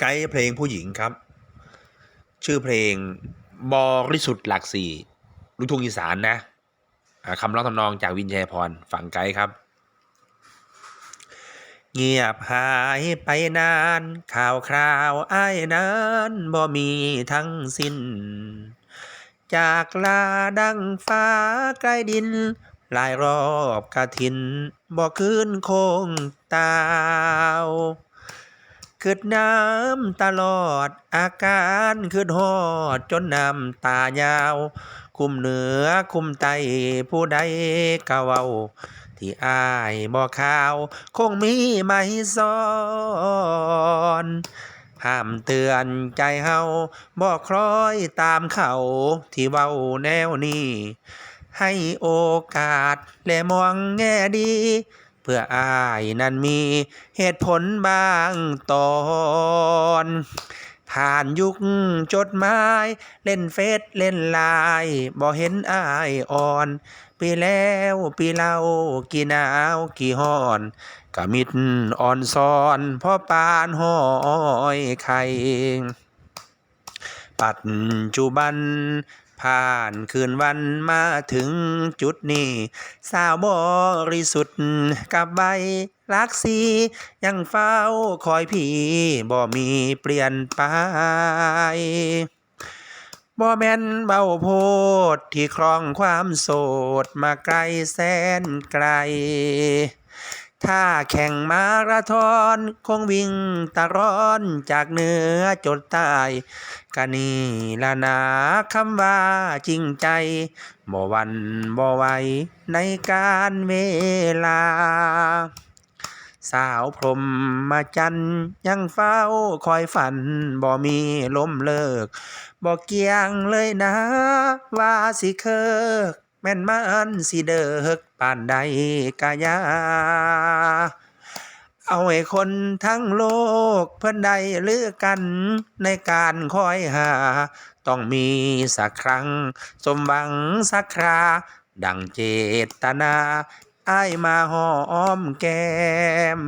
ไกด์เพลงผู้หญิงครับ ชื่อเพลงบริสุทธิ์หลักสี่ลูกทุ่งอีสานนะคำร้องทำนองจากวินชัยพรฝั่งไกด์ครับ เงียบหายไปนาน ข่าวคราวอ้ายนั้นบ่มีทั้งสิ้น จากลาดังฟ้าใกล้ดินหลายรอบกะทินบ่คืนคงตาว คืดน้ำตลอดอาการคืดฮอดจนน้ำตายาว คุมเหนือคุมไตผู้ใดกะเว้า ที่อายบ่ข่าว คงมีไม่สอนห้ามเตือนใจเฮาบ่คล้อยตามเขาที่เว้าแนวนี้ ให้โอกาสและมองแง่ดี พื่ออายนั้นมีเหตุผลบางตอนผ่านยุคจดหมายเล่นเฟซเล่นไลน์บ่เห็นอายอ่อน ปีแล้วปีเล่ากี่หนาวกี่ฮ้อนกะมิดอ่อนซอนพ่อปานห้อยไข่ปัจจุบัน ผ่านคืนวันมาถึงจุดนี้ สาวบริสุทธิ์กับใบลักสียังเฝ้าคอยพี่บ่มีเปลี่ยนไปบ่แม่นเบาโพดที่ครองความโสดมาไกลแสนไกล ถ้าแข่งมาราธอนคงวิ่งตะร้อนจากเหนือจดใต้กะนี่ละนาคำว่าจริงใจ บ่วันบ่ไหวในการเวลา สาวพรหมมาจันยังเฝ้าคอยฝัน บ่มีล้มเลิก บ่เกียงเลยนะ ว่าสิเคิก ม่นมันสิเดิกปานใดกะยา เอาให้คนทั้งโลกเพิ่นได้ลือกันในการคอยหา ต้องมีสักครั้ง สมหวังสักครา ดังเจตนา อ้ายมาหอมแก้ม